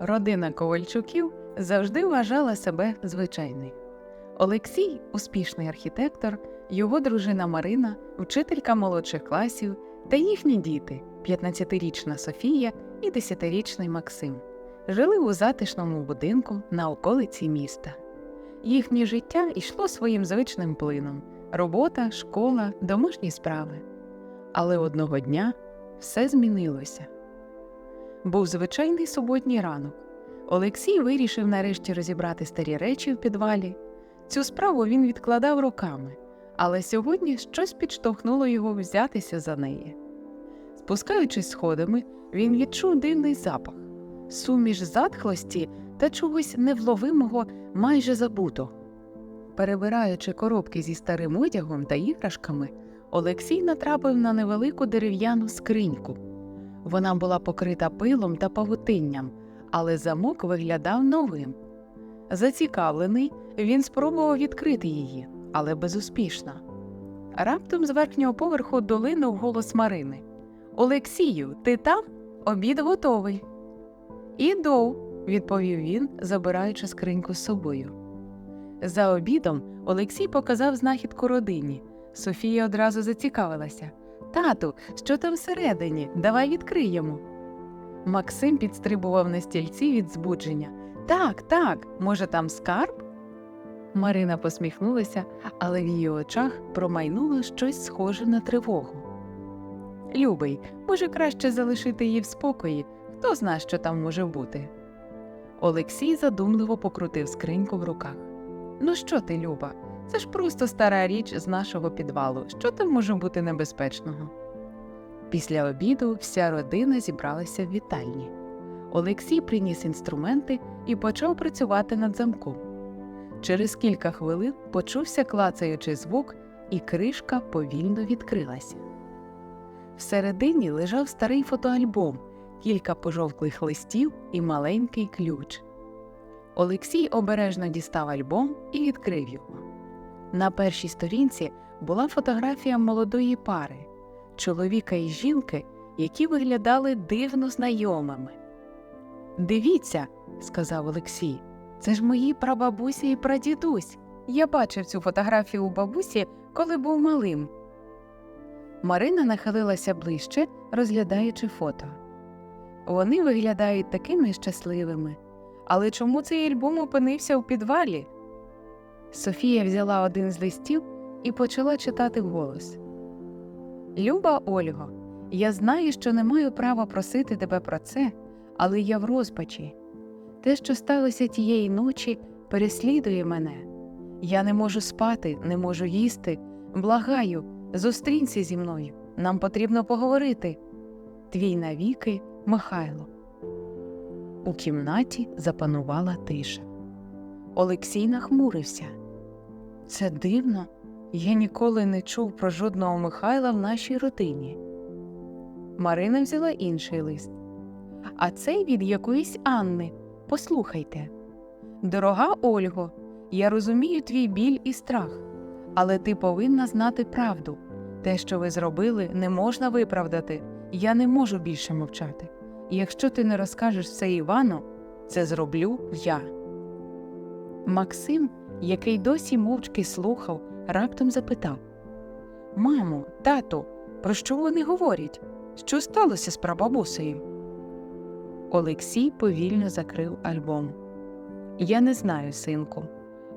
Родина Ковальчуків завжди вважала себе звичайною. Олексій успішний архітектор, його дружина Марина, вчителька молодших класів та їхні діти 15-річна Софія і 10-річний Максим, жили у затишному будинку на околиці міста. Їхнє життя йшло своїм звичним плином робота, школа, домашні справи. Але одного дня все змінилося. Був звичайний суботній ранок. Олексій вирішив нарешті розібрати старі речі в підвалі. Цю справу він відкладав роками, але сьогодні щось підштовхнуло його взятися за неї. Спускаючись сходами, він відчув дивний запах, суміш затхлості та чогось невловимого, майже забутого. Перебираючи коробки зі старим одягом та іграшками, Олексій натрапив на невелику дерев'яну скриньку. Вона була покрита пилом та павутинням, але замок виглядав новим. Зацікавлений, він спробував відкрити її, але безуспішно. Раптом з верхнього поверху долинув голос Марини Олексію, ти там? Обід готовий. Іду, відповів він, забираючи скриньку з собою. За обідом Олексій показав знахідку родині. Софія одразу зацікавилася. Тату, що там всередині? Давай відкриємо. Максим підстрибував на стільці від збудження. Так, так, може, там скарб? Марина посміхнулася, але в її очах промайнуло щось схоже на тривогу. Любий, може, краще залишити її в спокої, хто знає, що там може бути. Олексій задумливо покрутив скриньку в руках. Ну що ти, Люба? Це ж просто стара річ з нашого підвалу. Що там може бути небезпечного? Після обіду вся родина зібралася в вітальні. Олексій приніс інструменти і почав працювати над замком. Через кілька хвилин почувся клацаючий звук, і кришка повільно відкрилася. Всередині лежав старий фотоальбом, кілька пожовклих листів і маленький ключ. Олексій обережно дістав альбом і відкрив його. На першій сторінці була фотографія молодої пари, чоловіка і жінки, які виглядали дивно знайомими. Дивіться, сказав Олексій, це ж мої прабабуся і прадідусь. Я бачив цю фотографію у бабусі, коли був малим. Марина нахилилася ближче, розглядаючи фото. Вони виглядають такими щасливими. Але чому цей альбом опинився у підвалі? Софія взяла один з листів і почала читати вголос. Люба Ольго, я знаю, що не маю права просити тебе про це, але я в розпачі. Те, що сталося тієї ночі, переслідує мене. Я не можу спати, не можу їсти. Благаю, зустрінься зі мною. Нам потрібно поговорити. Твій навіки, Михайло. У кімнаті запанувала тиша. Олексій нахмурився. Це дивно. Я ніколи не чув про жодного Михайла в нашій родині. Марина взяла інший лист. А цей від якоїсь Анни. Послухайте. Дорога Ольго, я розумію твій біль і страх, але ти повинна знати правду. Те, що ви зробили, не можна виправдати. Я не можу більше мовчати. Якщо ти не розкажеш все Івану, це зроблю я. Максим, який досі мовчки слухав, раптом запитав Мамо, тату, про що вони говорять? Що сталося з прабабусею? Олексій повільно закрив альбом. Я не знаю, синку,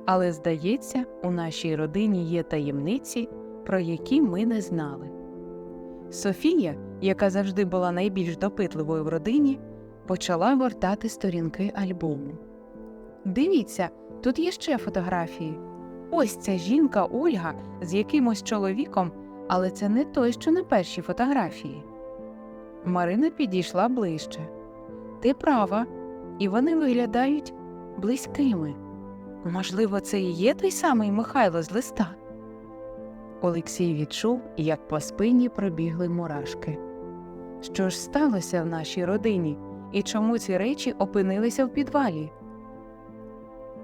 але здається, у нашій родині є таємниці, про які ми не знали. Софія, яка завжди була найбільш допитливою в родині, почала гортати сторінки альбому. Дивіться, тут є ще фотографії. Ось ця жінка Ольга з якимось чоловіком, але це не той, що на першій фотографії. Марина підійшла ближче. Ти права, і вони виглядають близькими. Можливо, це і є той самий Михайло з листа. Олексій відчув, як по спині пробігли мурашки. Що ж сталося в нашій родині і чому ці речі опинилися в підвалі?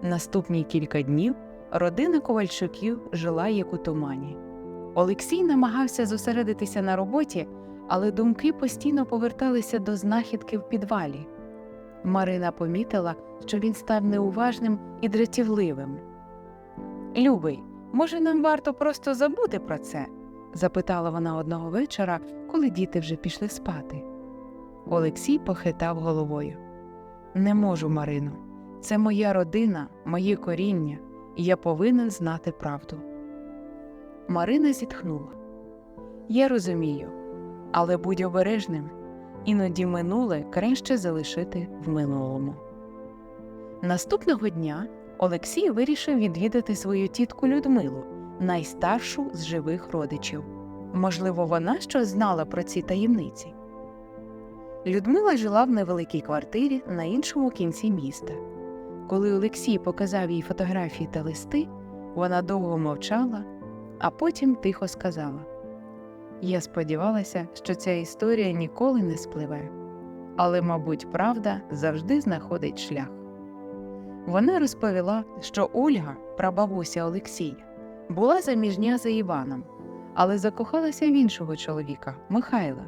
Наступні кілька днів родина Ковальчуків жила як у тумані. Олексій намагався зосередитися на роботі, але думки постійно поверталися до знахідки в підвалі. Марина помітила, що він став неуважним і дратівливим. Любий, може, нам варто просто забути про це? запитала вона одного вечора, коли діти вже пішли спати. Олексій похитав головою. Не можу, Марино. Це моя родина, моє коріння, і я повинен знати правду. Марина зітхнула. Я розумію, але будь обережним, іноді минуле краще залишити в минулому. Наступного дня Олексій вирішив відвідати свою тітку Людмилу, найстаршу з живих родичів. Можливо, вона щось знала про ці таємниці. Людмила жила в невеликій квартирі на іншому кінці міста. Коли Олексій показав їй фотографії та листи, вона довго мовчала, а потім тихо сказала: Я сподівалася, що ця історія ніколи не спливе, але, мабуть, правда завжди знаходить шлях. Вона розповіла, що Ольга, прабабуся Олексія, була заміжня за Іваном, але закохалася в іншого чоловіка Михайла.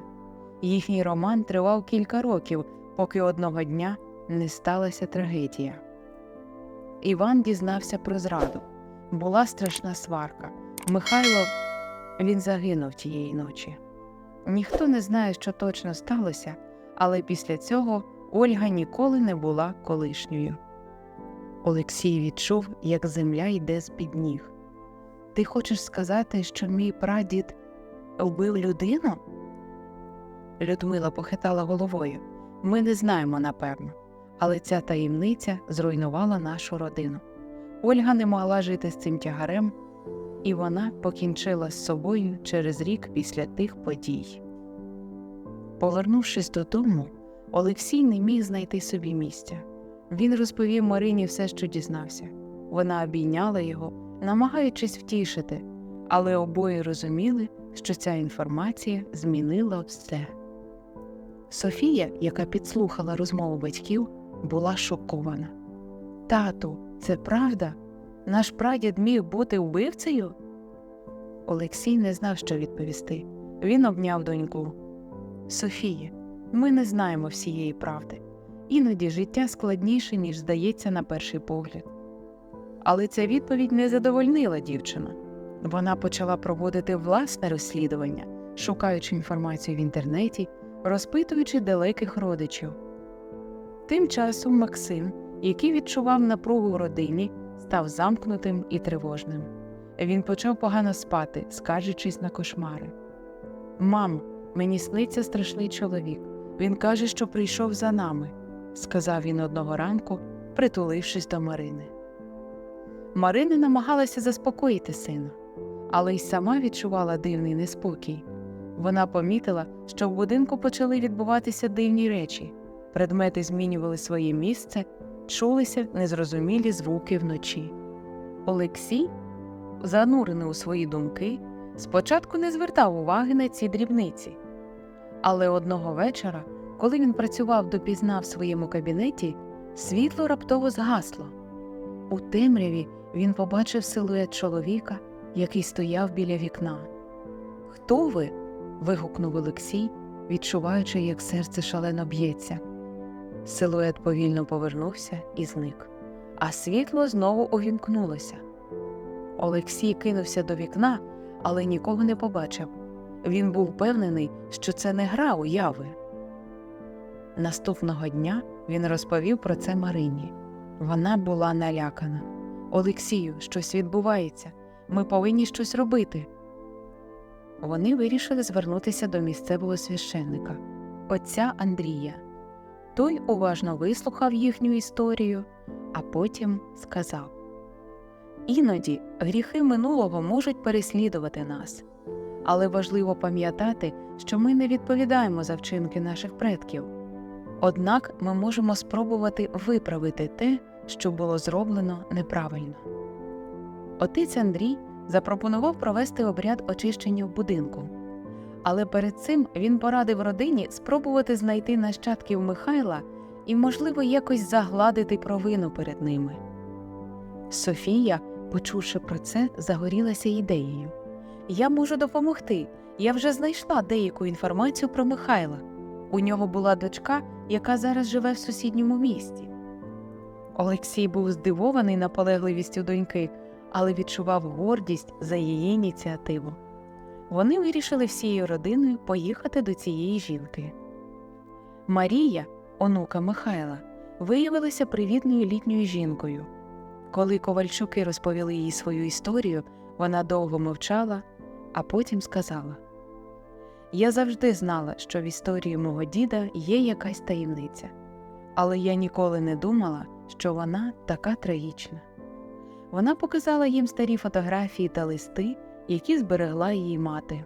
Їхній роман тривав кілька років, поки одного дня не сталася трагедія. Іван дізнався про зраду. Була страшна сварка. Михайло він загинув тієї ночі. Ніхто не знає, що точно сталося, але після цього Ольга ніколи не була колишньою. Олексій відчув, як земля йде з під ніг. Ти хочеш сказати, що мій прадід вбив людину? Людмила похитала головою. Ми не знаємо напевно, але ця таємниця зруйнувала нашу родину. Ольга не могла жити з цим тягарем, і вона покінчила з собою через рік після тих подій. Повернувшись додому, Олексій не міг знайти собі місця. Він розповів Марині все, що дізнався. Вона обійняла його, намагаючись втішити, але обоє розуміли, що ця інформація змінила все. Софія, яка підслухала розмову батьків, була шокована. Тату, це правда? Наш прадід міг бути вбивцею? Олексій не знав, що відповісти. Він обняв доньку. Софія, ми не знаємо всієї правди. Іноді життя складніше, ніж здається на перший погляд. Але ця відповідь не задовольнила дівчину. Вона почала проводити власне розслідування, шукаючи інформацію в інтернеті, розпитуючи далеких родичів. Тим часом Максим, який відчував напругу в родині, став замкнутим і тривожним. Він почав погано спати, скаржачись на кошмари. Мам, мені сниться страшний чоловік. Він каже, що прийшов за нами, сказав він одного ранку, притулившись до Марини. Марина намагалася заспокоїти сина, але й сама відчувала дивний неспокій. Вона помітила, що в будинку почали відбуватися дивні речі, предмети змінювали своє місце, чулися незрозумілі звуки вночі. Олексій, занурений у свої думки, спочатку не звертав уваги на ці дрібниці. Але одного вечора, коли він працював допізна в своєму кабінеті, світло раптово згасло. У темряві він побачив силует чоловіка, який стояв біля вікна. Хто ви? вигукнув Олексій, відчуваючи, як серце шалено б'ється. Силует повільно повернувся і зник, а світло знову увімкнулося. Олексій кинувся до вікна, але нікого не побачив. Він був впевнений, що це не гра уяви. Наступного дня він розповів про це Марині. Вона була налякана. Олексію, щось відбувається. Ми повинні щось робити. Вони вирішили звернутися до місцевого священника, отця Андрія. Той уважно вислухав їхню історію, а потім сказав: Іноді гріхи минулого можуть переслідувати нас, але важливо пам'ятати, що ми не відповідаємо за вчинки наших предків. Однак ми можемо спробувати виправити те, що було зроблено неправильно. Отець Андрій запропонував провести обряд очищення в будинку. Але перед цим він порадив родині спробувати знайти нащадків Михайла і, можливо, якось загладити провину перед ними. Софія, почувши про це, загорілася ідеєю Я можу допомогти. Я вже знайшла деяку інформацію про Михайла. У нього була дочка, яка зараз живе в сусідньому місті. Олексій був здивований наполегливістю доньки, але відчував гордість за її ініціативу. Вони вирішили всією родиною поїхати до цієї жінки. Марія, онука Михайла, виявилася привітною літньою жінкою. Коли ковальчуки розповіли їй свою історію, вона довго мовчала, а потім сказала: Я завжди знала, що в історії мого діда є якась таємниця, але я ніколи не думала, що вона така трагічна. Вона показала їм старі фотографії та листи, які зберегла її мати.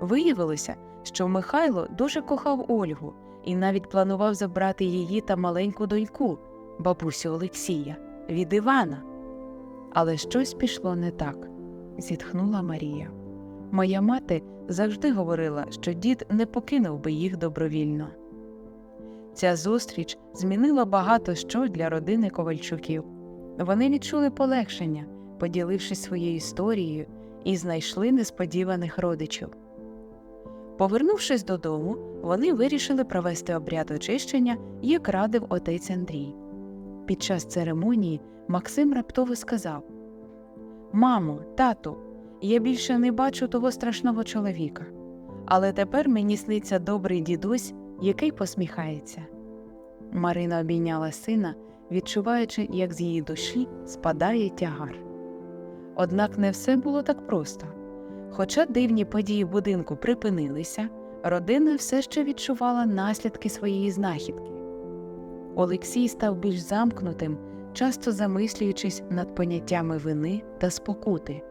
Виявилося, що Михайло дуже кохав Ольгу і навіть планував забрати її та маленьку доньку, бабусю Олексія, від Івана. Але щось пішло не так, зітхнула Марія. Моя мати завжди говорила, що дід не покинув би їх добровільно. Ця зустріч змінила багато що для родини Ковальчуків. Вони відчули полегшення, поділившись своєю історією, і знайшли несподіваних родичів. Повернувшись додому, вони вирішили провести обряд очищення, як радив отець Андрій. Під час церемонії Максим раптово сказав: Мамо, тату, я більше не бачу того страшного чоловіка, але тепер мені сниться добрий дідусь, який посміхається. Марина обійняла сина, відчуваючи, як з її душі спадає тягар. Однак не все було так просто. Хоча дивні події будинку припинилися, родина все ще відчувала наслідки своєї знахідки. Олексій став більш замкнутим, часто замислюючись над поняттями вини та спокути.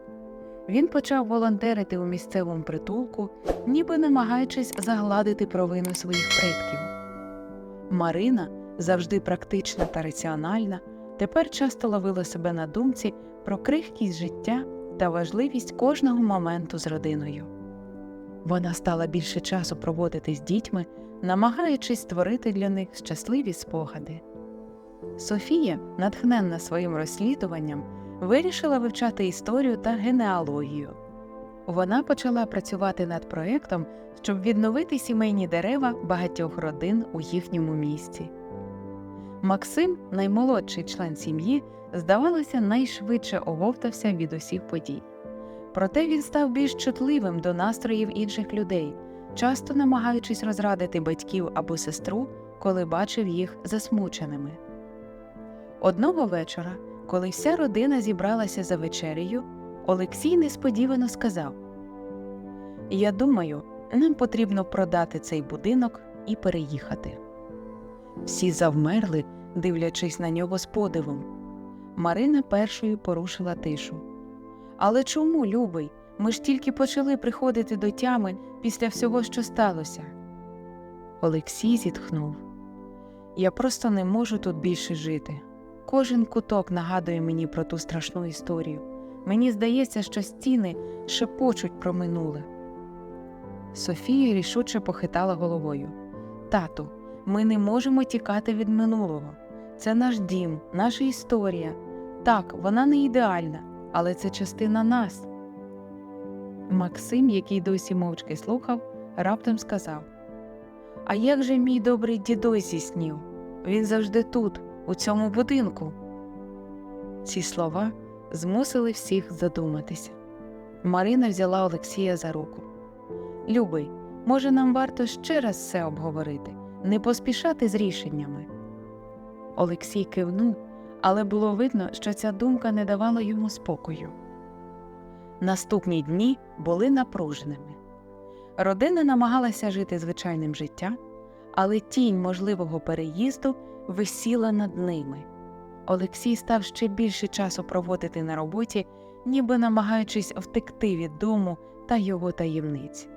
Він почав волонтерити у місцевому притулку, ніби намагаючись загладити провину своїх предків. Марина, завжди практична та раціональна, тепер часто ловила себе на думці про крихкість життя та важливість кожного моменту з родиною. Вона стала більше часу проводити з дітьми, намагаючись створити для них щасливі спогади. Софія, натхненна своїм розслідуванням, вирішила вивчати історію та генеалогію. Вона почала працювати над проєктом, щоб відновити сімейні дерева багатьох родин у їхньому місті. Максим, наймолодший член сім'ї, здавалося, найшвидше оговтався від усіх подій. Проте він став більш чутливим до настроїв інших людей, часто намагаючись розрадити батьків або сестру, коли бачив їх засмученими. Одного вечора, коли вся родина зібралася за вечерею, Олексій несподівано сказав: Я думаю, нам потрібно продати цей будинок і переїхати. Всі завмерли, дивлячись на нього з подивом. Марина першою порушила тишу. Але чому, любий? Ми ж тільки почали приходити до тями після всього, що сталося. Олексій зітхнув. Я просто не можу тут більше жити. Кожен куток нагадує мені про ту страшну історію. Мені здається, що стіни шепочуть про минуле. Софія рішуче похитала головою. Тату, ми не можемо тікати від минулого. Це наш дім, наша історія. Так, вона не ідеальна, але це частина нас. Максим, який досі мовчки слухав, раптом сказав: А як же мій добрий дідусь зі снів? Він завжди тут, у цьому будинку. Ці слова змусили всіх задуматися. Марина взяла Олексія за руку. Любий, може, нам варто ще раз все обговорити, не поспішати з рішеннями. Олексій кивнув, але було видно, що ця думка не давала йому спокою. Наступні дні були напруженими. Родина намагалася жити звичайним життям, але тінь можливого переїзду висіла над ними. Олексій став ще більше часу проводити на роботі, ніби намагаючись втекти від дому та його таємниць.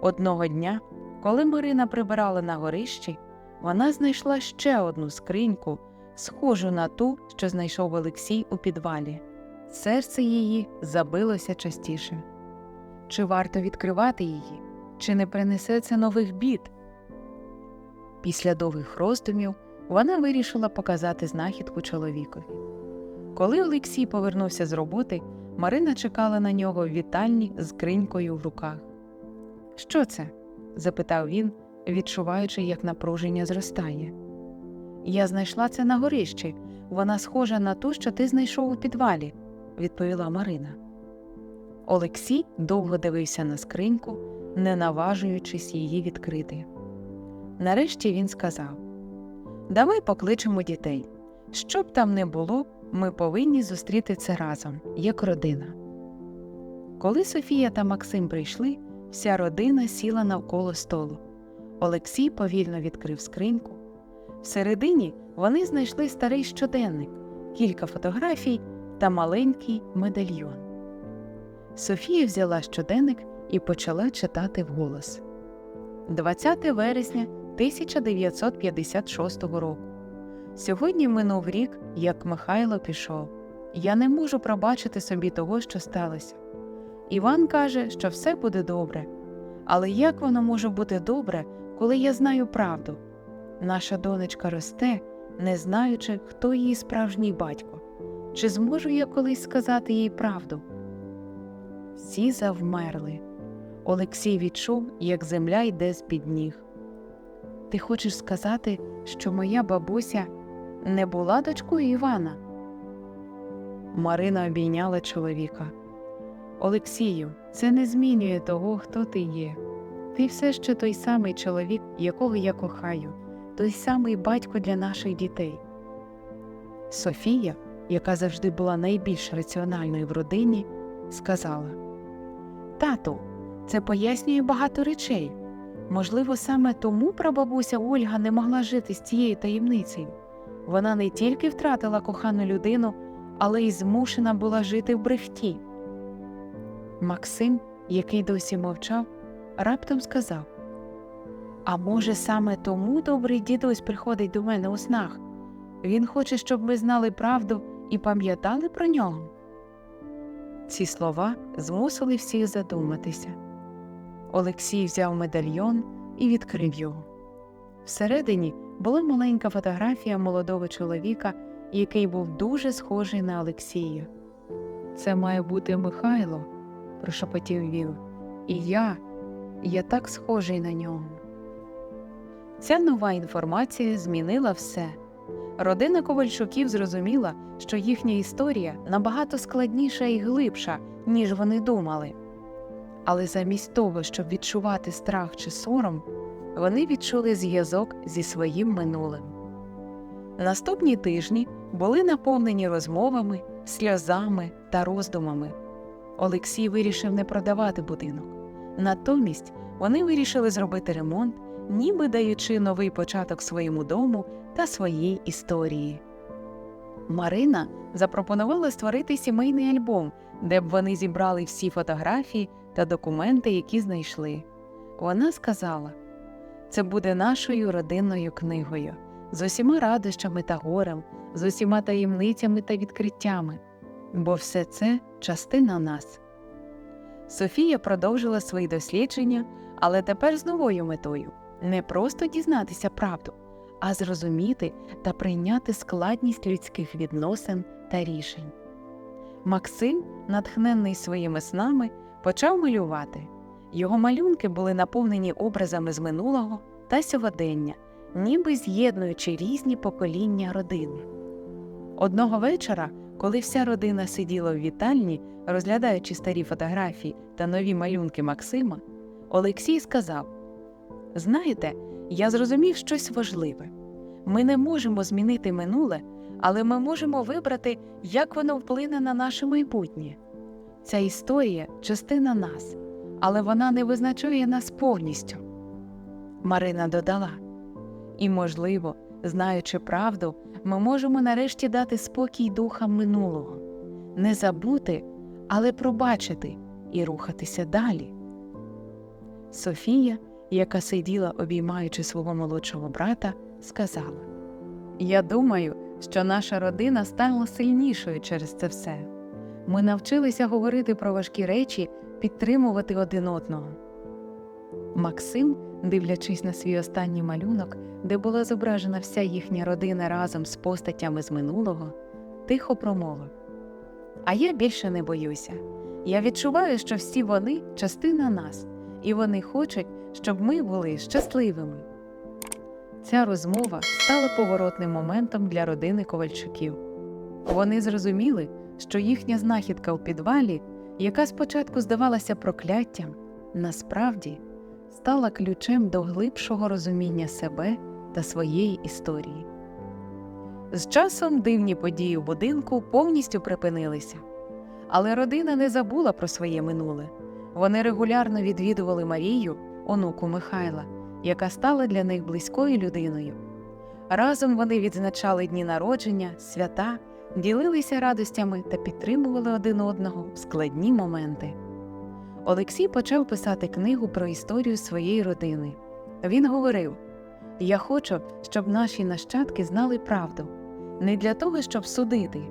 Одного дня, коли Марина прибирала на горищі, вона знайшла ще одну скриньку, схожу на ту, що знайшов Олексій у підвалі. Серце її забилося частіше. Чи варто відкривати її, чи не принесе це нових бід? Після довгих роздумів вона вирішила показати знахідку чоловікові. Коли Олексій повернувся з роботи, Марина чекала на нього в вітальні з кринькою в руках. Що це? запитав він, відчуваючи, як напруження зростає. Я знайшла це на горищі. Вона схожа на ту, що ти знайшов у підвалі, відповіла Марина. Олексій довго дивився на скриньку, не наважуючись її відкрити. Нарешті він сказав Давай покличемо дітей. Що б там не було, ми повинні зустріти це разом, як родина. Коли Софія та Максим прийшли, вся родина сіла навколо столу. Олексій повільно відкрив скриньку. Всередині вони знайшли старий щоденник, кілька фотографій та маленький медальйон. Софія взяла щоденник і почала читати вголос. 20 вересня 1956 року. Сьогодні минув рік, як Михайло пішов. Я не можу пробачити собі того, що сталося. Іван каже, що все буде добре. Але як воно може бути добре, коли я знаю правду? Наша донечка росте, не знаючи, хто її справжній батько. Чи зможу я колись сказати їй правду? Всі завмерли. Олексій відчув, як земля йде з під ніг. Ти хочеш сказати, що моя бабуся не була дочкою Івана? Марина обійняла чоловіка. Олексію, це не змінює того, хто ти є. Ти все ще той самий чоловік, якого я кохаю, той самий батько для наших дітей. Софія, яка завжди була найбільш раціональною в родині, сказала Тату, це пояснює багато речей. Можливо, саме тому прабабуся Ольга не могла жити з цією таємницею. Вона не тільки втратила кохану людину, але й змушена була жити в брехті. Максим, який досі мовчав, раптом сказав А може, саме тому добрий дідусь приходить до мене у снах? Він хоче, щоб ми знали правду і пам'ятали про нього. Ці слова змусили всіх задуматися. Олексій взяв медальйон і відкрив його. Всередині була маленька фотографія молодого чоловіка, який був дуже схожий на Олексія. Це має бути Михайло, прошепотів він. І я, я так схожий на нього. Ця нова інформація змінила все. Родина Ковальчуків зрозуміла, що їхня історія набагато складніша і глибша, ніж вони думали. Але замість того, щоб відчувати страх чи сором, вони відчули зв'язок зі своїм минулим. Наступні тижні були наповнені розмовами, сльозами та роздумами. Олексій вирішив не продавати будинок. Натомість вони вирішили зробити ремонт, ніби даючи новий початок своєму дому та своїй історії. Марина запропонувала створити сімейний альбом, де б вони зібрали всі фотографії та документи, які знайшли. Вона сказала: це буде нашою родинною книгою, з усіма радощами та горем, з усіма таємницями та відкриттями, бо все це частина нас. Софія продовжила свої дослідження, але тепер з новою метою не просто дізнатися правду, а зрозуміти та прийняти складність людських відносин та рішень. Максим, натхненний своїми снами, почав малювати. Його малюнки були наповнені образами з минулого та сьогодення, ніби з'єднуючи різні покоління родини. Одного вечора, коли вся родина сиділа в вітальні, розглядаючи старі фотографії та нові малюнки Максима, Олексій сказав: Знаєте, я зрозумів щось важливе. Ми не можемо змінити минуле, але ми можемо вибрати, як воно вплине на наше майбутнє. Ця історія частина нас, але вона не визначає нас повністю. Марина додала. І, можливо, знаючи правду, ми можемо нарешті дати спокій духам минулого, не забути, але пробачити і рухатися далі. Софія, яка сиділа, обіймаючи свого молодшого брата, сказала: Я думаю, що наша родина стала сильнішою через це все. Ми навчилися говорити про важкі речі, підтримувати один одного. Максим, дивлячись на свій останній малюнок, де була зображена вся їхня родина разом з постатями з минулого, тихо промовив: А я більше не боюся. Я відчуваю, що всі вони частина нас, і вони хочуть, щоб ми були щасливими. Ця розмова стала поворотним моментом для родини Ковальчуків. Вони зрозуміли, що їхня знахідка у підвалі, яка спочатку здавалася прокляттям, насправді стала ключем до глибшого розуміння себе та своєї історії. З часом дивні події в будинку повністю припинилися. Але родина не забула про своє минуле. Вони регулярно відвідували Марію, онуку Михайла, яка стала для них близькою людиною. Разом вони відзначали дні народження, свята, ділилися радостями та підтримували один одного в складні моменти. Олексій почав писати книгу про історію своєї родини. Він говорив: Я хочу, щоб наші нащадки знали правду не для того, щоб судити,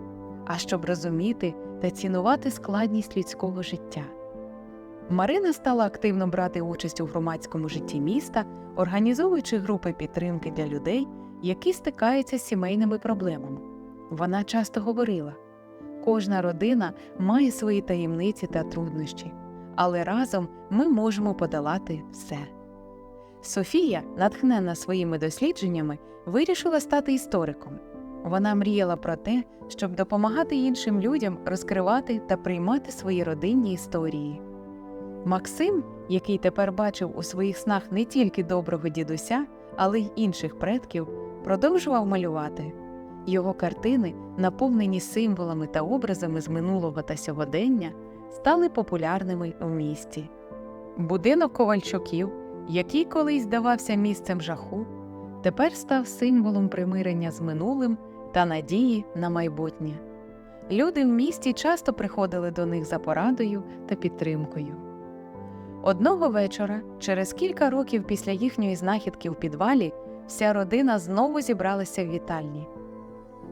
а щоб розуміти та цінувати складність людського життя. Марина стала активно брати участь у громадському житті міста, організовуючи групи підтримки для людей, які стикаються з сімейними проблемами. Вона часто говорила: кожна родина має свої таємниці та труднощі, але разом ми можемо подолати все. Софія, натхнена своїми дослідженнями, вирішила стати істориком. Вона мріяла про те, щоб допомагати іншим людям розкривати та приймати свої родинні історії. Максим, який тепер бачив у своїх снах не тільки доброго дідуся, але й інших предків, продовжував малювати. Його картини, наповнені символами та образами з минулого та сьогодення, стали популярними у місті. Будинок Ковальчуків, який колись здавався місцем жаху, тепер став символом примирення з минулим та надії на майбутнє. Люди в місті часто приходили до них за порадою та підтримкою. Одного вечора, через кілька років після їхньої знахідки в підвалі, вся родина знову зібралася в вітальні.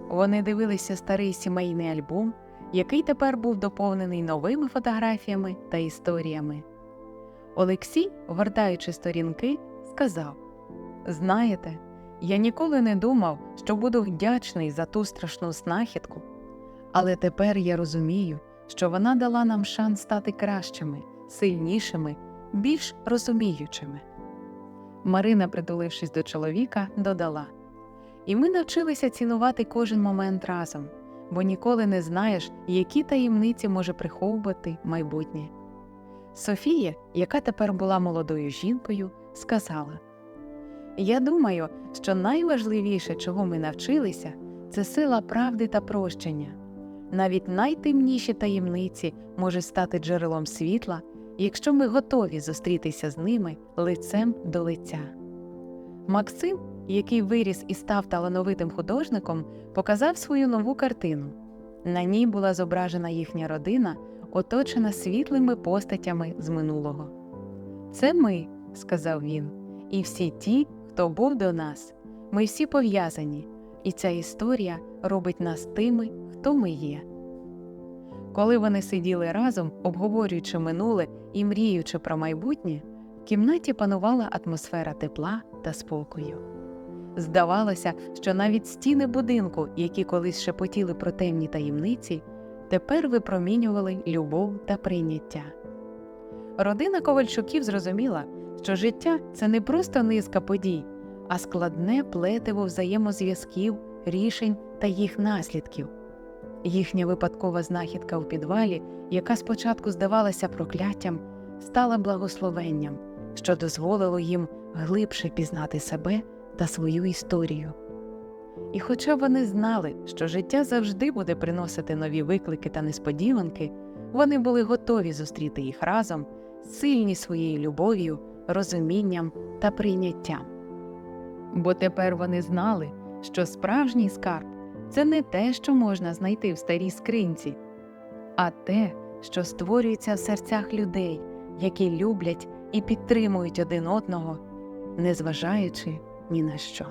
Вони дивилися старий сімейний альбом, який тепер був доповнений новими фотографіями та історіями. Олексій, гортаючи сторінки, сказав: Знаєте, я ніколи не думав, що буду вдячний за ту страшну знахідку, але тепер я розумію, що вона дала нам шанс стати кращими, сильнішими, більш розуміючими. Марина, притулившись до чоловіка, додала: І ми навчилися цінувати кожен момент разом, бо ніколи не знаєш, які таємниці може приховувати майбутнє. Софія, яка тепер була молодою жінкою, сказала: Я думаю, що найважливіше, чого ми навчилися, це сила правди та прощення. Навіть найтемніші таємниці можуть стати джерелом світла, якщо ми готові зустрітися з ними лицем до лиця. Максим, який виріс і став талановитим художником, показав свою нову картину. На ній була зображена їхня родина, оточена світлими постатями з минулого. Це ми, сказав він, і всі ті, хто був до нас. Ми всі пов'язані, і ця історія робить нас тими, хто ми є. Коли вони сиділи разом, обговорюючи минуле і мріючи про майбутнє, в кімнаті панувала атмосфера тепла та спокою. Здавалося, що навіть стіни будинку, які колись шепотіли про темні таємниці, тепер випромінювали любов та прийняття. Родина Ковальчуків зрозуміла, що життя це не просто низка подій, а складне плетиво взаємозв'язків, рішень та їх наслідків. Їхня випадкова знахідка у підвалі, яка спочатку здавалася прокляттям, стала благословенням, що дозволило їм глибше пізнати себе та свою історію. І хоча вони знали, що життя завжди буде приносити нові виклики та несподіванки, вони були готові зустріти їх разом, сильні своєю любов'ю, розумінням та прийняттям. Бо тепер вони знали, що справжній скарб це не те, що можна знайти в старій скринці, а те, що створюється в серцях людей, які люблять і підтримують один одного, незважаючи ні на що.